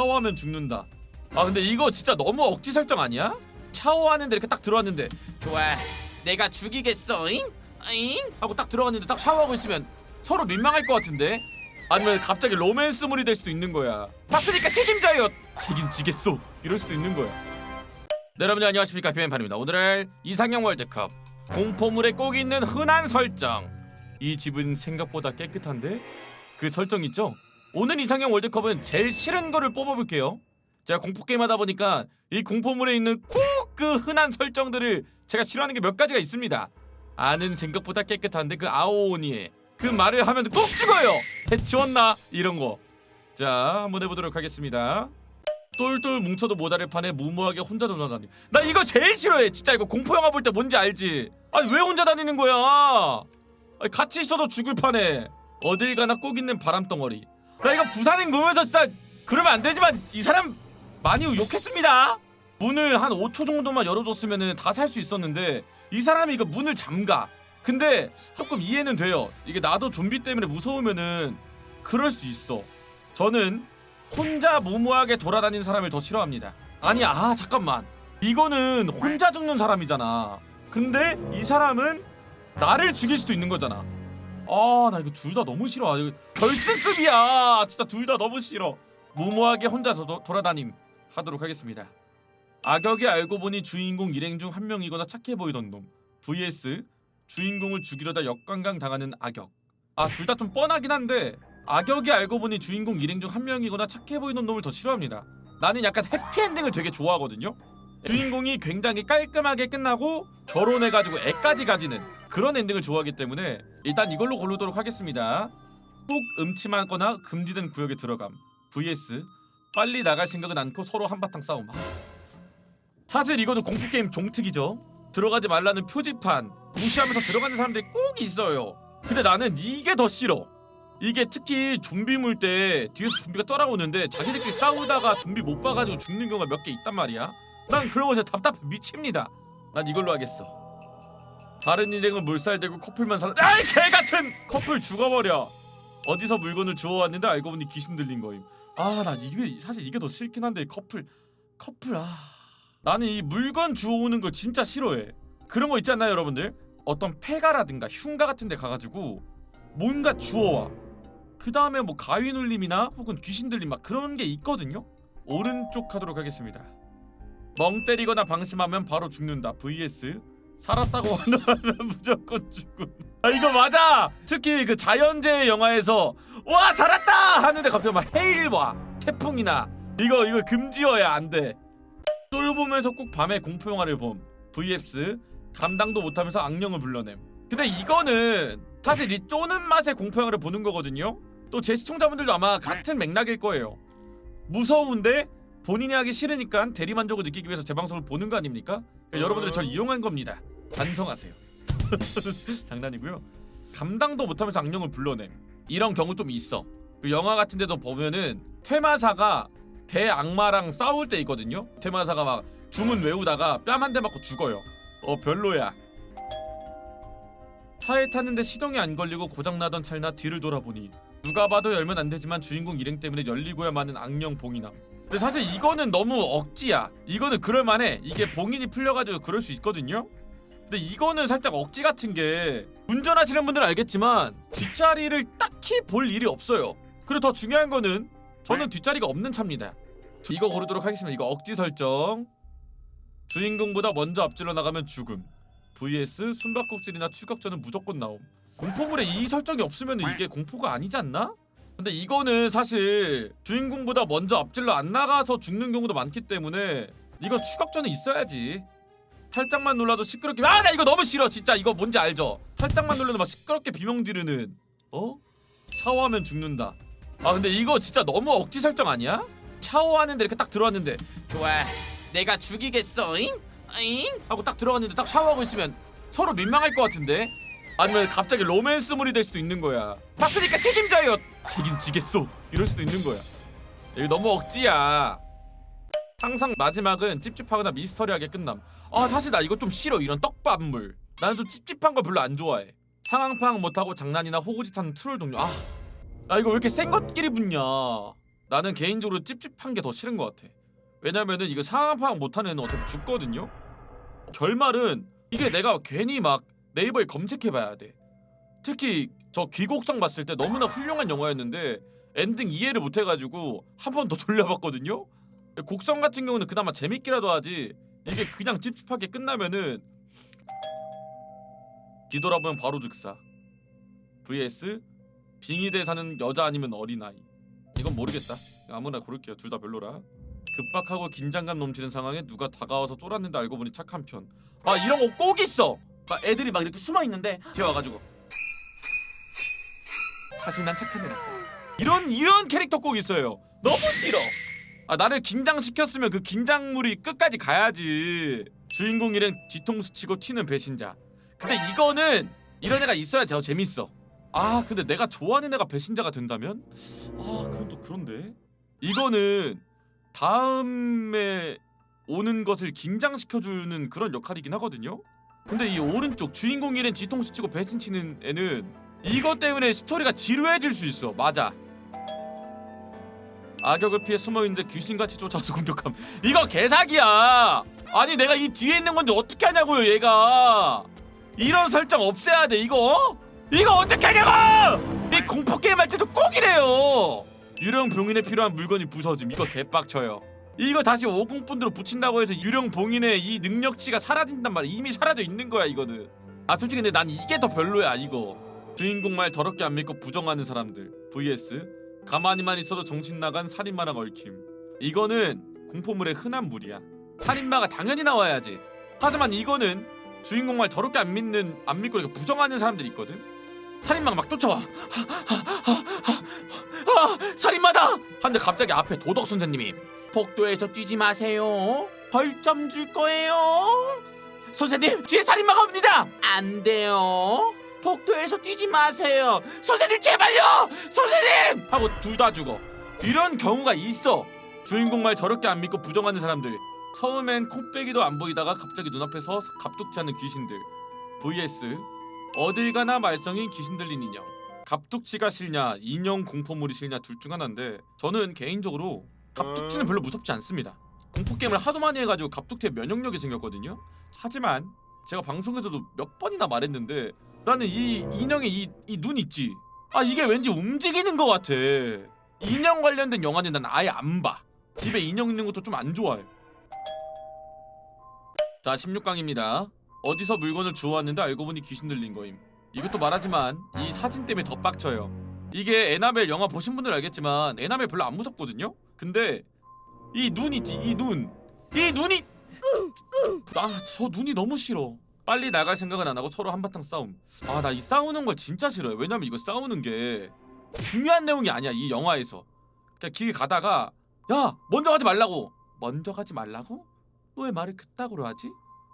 샤워하면 죽는다. 아 근데 이거 진짜 너무 억지 설정 아니야? 샤워하는데 이렇게 딱 들어왔는데 좋아. 내가 죽이겠어 잉? 잉? 하고 딱 들어갔는데 딱 샤워하고 있으면 서로 민망할 것 같은데? 아니면 갑자기 로맨스물이 될 수도 있는 거야. 봤으니까 책임져요! 책임지겠소! 이럴 수도 있는 거야. 네, 여러분들 안녕하십니까? 비맨판입니다. 오늘은 이상형 월드컵. 공포물에 꼭 있는 흔한 설정. 이 집은 생각보다 깨끗한데? 그 설정 있죠? 오늘 이상형 월드컵은 제일 싫은 거를 뽑아볼게요 제가 공포 게임 하다 보니까 이 공포물에 있는 꼭 그 흔한 설정들을 제가 싫어하는 게 몇 가지가 있습니다. 아는 생각보다 깨끗한데 그 아오오니에 그 말을 하면 꼭 죽어요. 해치웠나 이런 거. 자 한번 해보도록 하겠습니다. 똘똘 뭉쳐도 모자를 파네 무모하게 혼자 돌아다니. 나 이거 제일 싫어해. 진짜 이거 공포 영화 볼 때 뭔지 알지? 아니 왜 혼자 다니는 거야? 같이 있어도 죽을 판에 어딜 가나 꼭 있는 바람덩어리. 나 이거 부산행 보면서 진짜 그러면 안 되지만 이 사람 많이 욕했습니다. 문을 한 5초 정도만 열어줬으면 다 살 수 있었는데 이 사람이 이거 문을 잠가. 근데 조금 이해는 돼요. 이게 나도 좀비 때문에 무서우면은 그럴 수 있어. 저는 혼자 무모하게 돌아다니는 사람을 더 싫어합니다. 아니 아 잠깐만 이거는 혼자 죽는 사람이잖아. 근데 이 사람은 나를 죽일 수도 있는 거잖아. 아나 이거 둘 다 너무 싫어. 아, 이거 결승급이야. 진짜 둘 다 너무 싫어. 무모하게 혼자 도, 돌아다님 하도록 하겠습니다. 악역이 알고 보니 주인공 일행 중 한 명이거나 착해 보이던 놈 vs 주인공을 죽이려다 역관광 당하는 악역 아 둘 다 좀 뻔하긴 한데 악역이 알고 보니 주인공 일행 중 한 명이거나 착해 보이는 놈을 더 싫어합니다 나는 약간 해피엔딩을 되게 좋아하거든요 주인공이 굉장히 깔끔하게 끝나고 결혼해가지고 애까지 가지는 그런 엔딩을 좋아하기 때문에 일단 이걸로 고르도록 하겠습니다 꼭 음침하거나 금지된 구역에 들어감 vs 빨리 나갈 생각은 않고 서로 한바탕 싸움 아, 사실 이거는 공포 게임 종특이죠. 들어가지 말라는 표지판 무시하면서 들어가는 사람들이 꼭 있어요. 근데 나는 이게 더 싫어. 이게 특히 좀비 물 때 뒤에서 좀비가 따라오는데 자기들끼리 싸우다가 좀비 못 봐가지고 죽는 경우가 몇 개 있단 말이야. 난 그런 거에 답답해 미칩니다. 난 이걸로 하겠어. 다른 일행은 몰살되고 커플만 살아. 아이 개 같은 커플 죽어버려. 어디서 물건을 주워왔는데 알고 보니 귀신 들린 거임. 아 나 이게 사실 이게 더 싫긴 한데 커플 커플 아. 나는 이 물건 주워오는 걸 진짜 싫어해. 그런 거 있지 않나요, 여러분들? 어떤 폐가라든가 흉가 같은 데 가가지고 뭔가 주워와. 그 다음에 뭐 가위 눌림이나 혹은 귀신 들림 막 그런 게 있거든요? 오른쪽 하도록 하겠습니다. 멍 때리거나 방심하면 바로 죽는다. vs 살았다고 환호하면 무조건 죽음. 아 이거 맞아. 특히 그 자연재해 영화에서 와 살았다 하는데 갑자기 막 헤일 와 태풍이나 이거 이거 금지어야 안 돼. 똘 보면서 꼭 밤에 공포 영화를 봄. vs 감당도 못하면서 악령을 불러냄. 근데 이거는 사실 이 쪼는 맛의 공포 영화를 보는 거거든요. 또 제 시청자분들도 아마 같은 맥락일 거예요. 무서운데 본인이 하기 싫으니까 대리 만족을 느끼기 위해서 제 방송을 보는 거 아닙니까? 그러니까 여러분들이 저를 이용한 겁니다. 반성하세요. 장난이고요. 감당도 못하면서 악령을 불러냄. 이런 경우 좀 있어. 그 영화 같은 데도 보면은 퇴마사가 대악마랑 싸울 때 있거든요. 퇴마사가 막 주문 외우다가 뺨 한 대 맞고 죽어요. 어 별로야. 차에 탔는데 시동이 안 걸리고 고장 나던 찰나 뒤를 돌아보니 누가 봐도 열면 안 되지만 주인공 일행 때문에 열리고야 마는 악령 봉인함. 근데 사실 이거는 너무 억지야. 이거는 그럴만해. 이게 봉인이 풀려가지고 그럴 수 있거든요. 근데 이거는 살짝 억지 같은 게 운전하시는 분들은 알겠지만 뒷자리를 딱히 볼 일이 없어요. 그리고 더 중요한 거는 저는 뒷자리가 없는 차입니다. 이거 고르도록 하겠습니다. 이거 억지 설정. 주인공보다 먼저 앞질러 나가면 죽음. vs 숨바꼭질이나 추격전은 무조건 나옴. 공포물에 이 설정이 없으면 이게 공포가 아니지 않나? 근데 이거는 사실 주인공보다 먼저 앞질러 안 나가서 죽는 경우도 많기 때문에 이거 추격전은 있어야지. 살짝만 놀라도 시끄럽게 아 나 이거 너무 싫어 진짜 이거 뭔지 알죠? 살짝만 놀라도 막 시끄럽게 비명 지르는 어? 샤워하면 죽는다. 아 근데 이거 진짜 너무 억지 설정 아니야? 샤워하는데 이렇게 딱 들어왔는데 좋아 내가 죽이겠어 잉? 잉? 하고 딱 들어갔는데 딱 샤워하고 있으면 서로 민망할 것 같은데 아니면 갑자기 로맨스물이 될 수도 있는 거야 봤으니까 책임져요 책임지겠소 이럴 수도 있는 거야 이거 너무 억지야 항상 마지막은 찝찝하거나 미스터리하게 끝남 아 사실 나 이거 좀 싫어 이런 떡밥물 나는 좀 찝찝한 거 별로 안 좋아해 상황 파악 못하고 장난이나 호구짓하는 트롤 동료 아나 이거 왜 이렇게 센 것끼리 붙냐 나는 개인적으로 찝찝한 게 더 싫은 것 같아. 왜냐면은 이거 상황 파악 못하는 애는 어차피 죽거든요. 결말은 이게 내가 괜히 막 네이버에 검색해봐야 돼. 특히 저 귀곡성 봤을 때 너무나 훌륭한 영화였는데 엔딩 이해를 못해가지고 한 번 더 돌려봤거든요. 곡성 같은 경우는 그나마 재밌기라도 하지. 이게 그냥 찝찝하게 끝나면은 뒤돌아보면 바로 즉사. vs 빙의대 사는 여자 아니면 어린아이. 이건 모르겠다. 아무나 고를게요. 둘 다 별로라. 급박하고 긴장감 넘치는 상황에 누가 다가와서 쫄았는데 알고 보니 착한 편아 이런 거 꼭 있어! 막 애들이 막 이렇게 숨어 있는데 뒤에 와가지고. 사실 난 착한 애다. 이런 이런 캐릭터 꼭 있어요. 너무 싫어 아 나를 긴장시켰으면 그 긴장물이 끝까지 가야지. 주인공 일은 뒤통수 치고 튀는 배신자. 근데 이거는 이런 애가 있어야 더 재밌어. 아 근데 내가 좋아하는 애가 배신자가 된다면? 아 그건 또 그런데. 이거는 다음에 오는 것을 긴장시켜주는 그런 역할이긴 하거든요. 근데 이 오른쪽 주인공 일은 뒤통수 치고 배신 치는 애는 이것 때문에 스토리가 지루해질 수 있어. 맞아 악역을 피해 숨어있는데 귀신같이 쫓아와서 공격함. 이거 개사기야. 아니 내가 이 뒤에 있는 건데 어떻게 하냐고요 얘가. 이런 설정 없애야 돼 이거. 이거 어떻게 하냐고! 이 공포 게임 할 때도 꼭 이래요. 유령 봉인에 필요한 물건이 부서짐. 이거 개빡쳐요. 이거 다시 오공본드로 붙인다고 해서 유령 봉인의 이 능력치가 사라진단 말이야 이미 사라져 있는 거야 이거는. 아 솔직히 근데 난 이게 더 별로야 이거. 주인공 말 더럽게 안 믿고 부정하는 사람들. vs 가만히만 있어도 정신 나간 살인마랑 얽힘. 이거는 공포물의 흔한 물이야. 살인마가 당연히 나와야지. 하지만 이거는 주인공 말 더럽게 안 믿는 안 믿고 이렇게 부정하는 사람들이 있거든. 살인마가 막 쫓아와. 아 살인마다! 한데 갑자기 앞에 도덕 선생님이 복도에서 뛰지 마세요. 벌점 줄 거예요. 선생님 뒤에 살인마가 옵니다! 안 돼요 복도에서 뛰지 마세요. 선생님 제발요! 선생님! 하고 둘 다 죽어. 이런 경우가 있어. 주인공 말 더럽게 안 믿고 부정하는 사람들. 처음엔 콧배기도 안 보이다가 갑자기 눈앞에서 갑툭지 하는 귀신들. vs 어딜 가나 말썽인 귀신 들린 인형. 갑툭지가 싫냐 인형 공포물이 싫냐 둘 중 하나인데 저는 개인적으로 갑툭지는 별로 무섭지 않습니다. 공포 게임을 하도 많이 해가지고 갑툭지에 면역력이 생겼거든요. 하지만 제가 방송에서도 몇 번이나 말했는데 나는 이 인형의 이 이 눈 있지. 아 이게 왠지 움직이는 것 같아. 인형 관련된 영화는 난 아예 안 봐. 집에 인형 있는 것도 좀 안 좋아해. 자 16강입니다. 어디서 물건을 주워왔는데 알고 보니 귀신 들린 거임. 이것도 말하지만 이 사진 때문에 더 빡쳐요. 이게 에나벨 영화 보신 분들 알겠지만 에나벨 별로 안 무섭거든요? 근데 이 눈 있지 이 눈. 이 눈이! 아저 눈이 너무 싫어 빨리 나갈 생각은 안 하고 서로 한바탕 싸움. 아 나 이 싸우는 걸 진짜 싫어요 왜냐면 이거 싸우는 게 중요한 내용이 아니야 이 영화에서. 그냥 길 가다가 야 먼저 가지 말라고 먼저 가지 말라고? 너 왜 말을 그따구로 하지?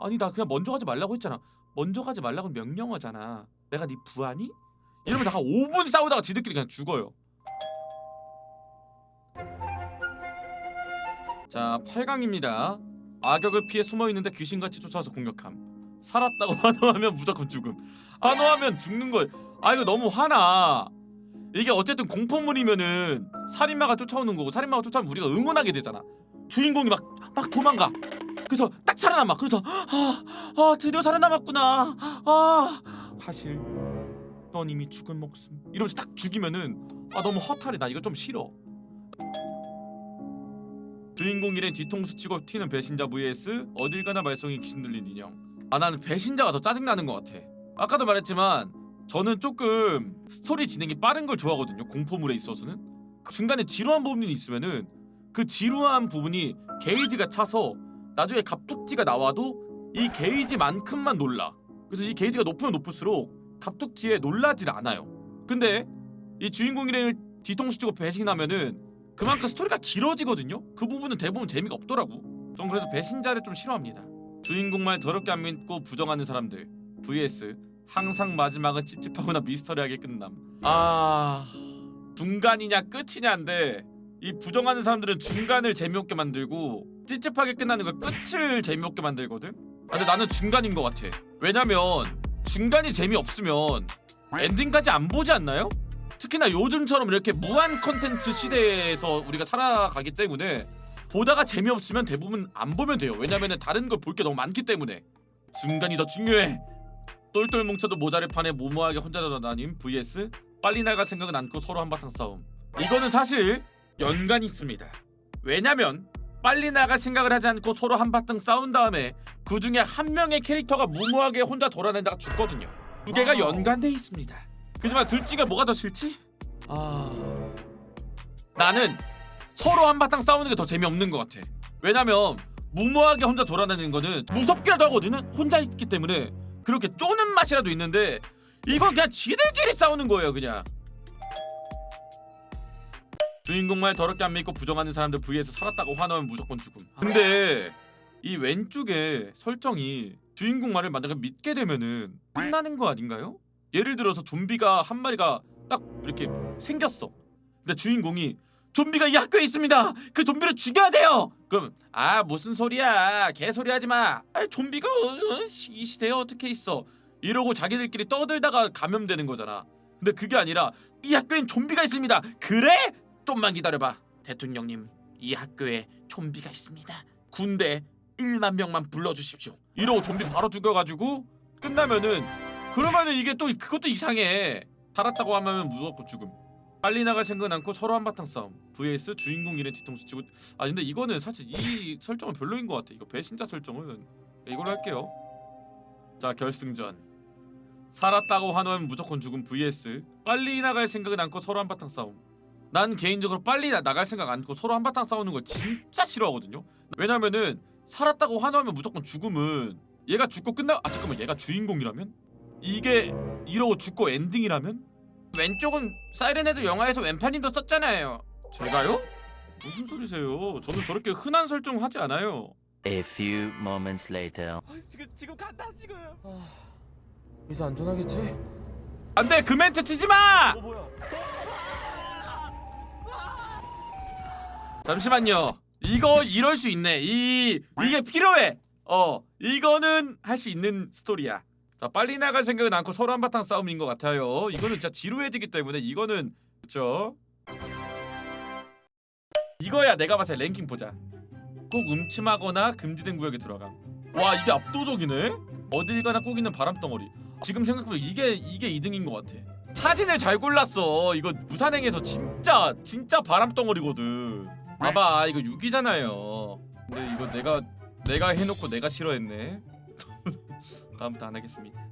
아니 나 그냥 먼저 가지 말라고 했잖아 먼저 가지 말라고 명령어잖아 내가 네 부하니? 이러면서 한 5분 싸우다가 지들끼리 그냥 죽어요. 자 8강입니다. 악역을 피해 숨어 있는데 귀신같이 쫓아와서 공격함 살았다고 환호하면 무조건 죽음. 환호하면 죽는 걸아 이거 너무 화나. 이게 어쨌든 공포물이면은 살인마가 쫓아오는 거고 살인마가 쫓아오면 우리가 응원하게 되잖아. 주인공이 막 막 도망가. 그래서 딱 살아남아. 그래서 아, 아 드디어 살아남았구나. 아. 사실 넌 이미 죽은 목숨. 이러면서 딱 죽이면은 아 너무 허탈해. 나 이거 좀 싫어. 주인공 일엔 뒤통수 치고 튀는 배신자 vs 어딜 가나 말썽이 귀신 들린 인형 아 나는 배신자가 더 짜증나는 것 같아. 아까도 말했지만 저는 조금 스토리 진행이 빠른 걸 좋아하거든요 공포물에 있어서는. 그 중간에 지루한 부분이 있으면은 그 지루한 부분이 게이지가 차서 나중에 갑툭지가 나와도 이 게이지만큼만 놀라. 그래서 이 게이지가 높으면 높을수록 갑툭지에 놀라질 않아요. 근데 이 주인공 일행을 뒤통수 치고 배신하면은 그만큼 스토리가 길어지거든요? 그 부분은 대부분 재미가 없더라고. 전 그래서 배신자를 좀 싫어합니다 주인공 말 더럽게 안 믿고 부정하는 사람들. vs 항상 마지막은 찝찝하거나 미스터리하게 끝남. 아 중간이냐 끝이냐인데 이 부정하는 사람들은 중간을 재미없게 만들고 찝찝하게 끝나는 걸 끝을 재미없게 만들거든? 아, 근데 나는 중간인 것 같아. 왜냐면 중간이 재미없으면 엔딩까지 안 보지 않나요? 특히나 요즘처럼 이렇게 무한 컨텐츠 시대에서 우리가 살아가기 때문에 보다가 재미없으면 대부분 안 보면 돼요. 왜냐면은 다른 걸 볼 게 너무 많기 때문에 순간이 더 중요해. 똘똘 뭉쳐도 모자를 파네 모모하게 혼자 돌아다님 vs 빨리 나갈 생각은 않고 서로 한바탕 싸움. 이거는 사실 연관이 있습니다. 왜냐면 빨리 나갈 생각을 하지 않고 서로 한바탕 싸운 다음에 그 중에 한 명의 캐릭터가 무모하게 혼자 돌아다니다가 죽거든요. 두 개가 연관돼 있습니다. 그지만 둘 중에 뭐가 더 싫지? 아 나는 서로 한바탕 싸우는 게 더 재미없는 것 같아. 왜냐면 무모하게 혼자 돌아다니는 거는 무섭기라도 하거든요. 혼자 있기 때문에 그렇게 쪼는 맛이라도 있는데 이건 그냥 지들끼리 싸우는 거예요, 그냥. 주인공만 더럽게 안 믿고 부정하는 사람들 vs 살았다고 화나면 무조건 죽음. 근데 이 왼쪽에 설정이 주인공 말을 만약에 믿게 되면은 끝나는 거 아닌가요? 예를 들어서 좀비가 한 마리가 딱 이렇게 생겼어. 근데 주인공이 좀비가 이 학교에 있습니다. 그 좀비를 죽여야 돼요. 그럼 아 무슨 소리야? 개소리 하지 마. 아, 좀비가 어, 어, 시- 이 시대에 어떻게 있어? 이러고 자기들끼리 떠들다가 감염되는 거잖아. 근데 그게 아니라 이 학교엔 좀비가 있습니다. 그래? 좀만 기다려봐. 대통령님, 이 학교에 좀비가 있습니다. 군대 1만 명만 불러주십시오. 이러고 좀비 바로 죽여가지고 끝나면은 그러면은 이게 또 그것도 이상해. 살았다고 하면 무조건 죽음. 빨리 나갈 생각은 않고 서로 한바탕 싸움. vs 주인공 일에 뒤통수 치고. 아 근데 이거는 사실 이 설정은 별로인 것 같아. 이거 배신자 설정은 이걸로 할게요. 자 결승전. 살았다고 하면 무조건 죽음 vs 빨리 나갈 생각은 않고 서로 한바탕 싸움. 난 개인적으로 빨리 나, 나갈 생각 않고 서로 한바탕 싸우는 걸 진짜 싫어하거든요. 왜냐면은 살았다고 환호하면 무조건 죽음은 얘가 죽고 끝나 아 잠깐만 얘가 주인공이라면 이게 이러고 죽고 엔딩이라면 왼쪽은 사이렌헤드 영화에서 왼파님도 썼잖아요. 제가요? 무슨 소리세요? 저는 저렇게 흔한 설정 하지 않아요. A few moments later. 지금 지금 간다 지금. 이제 안전하겠지? 안돼 그 멘트 치지 마. 잠시만요. 이거 이럴 수 있네. 이 이게 필요해. 어 이거는 할 수 있는 스토리야. 자 빨리 나갈 생각은 않고 서로 한바탕 싸움인 것 같아요. 이거는 진짜 지루해지기 때문에 이거는 그렇죠. 이거야 내가 봤을 때 랭킹 보자. 꼭 음침하거나 금지된 구역에 들어감. 와 이게 압도적이네. 어딜 가나 꼭 있는 바람덩어리. 지금 생각해보면 이게 이게 2등인 것 같아. 사진을 잘 골랐어. 이거 부산행에서 진짜 진짜 바람덩어리거든. 봐봐 이거 6이잖아요. 근데 이거 내가 내가 해놓고 내가 싫어했네. 다음부터 안 하겠습니다.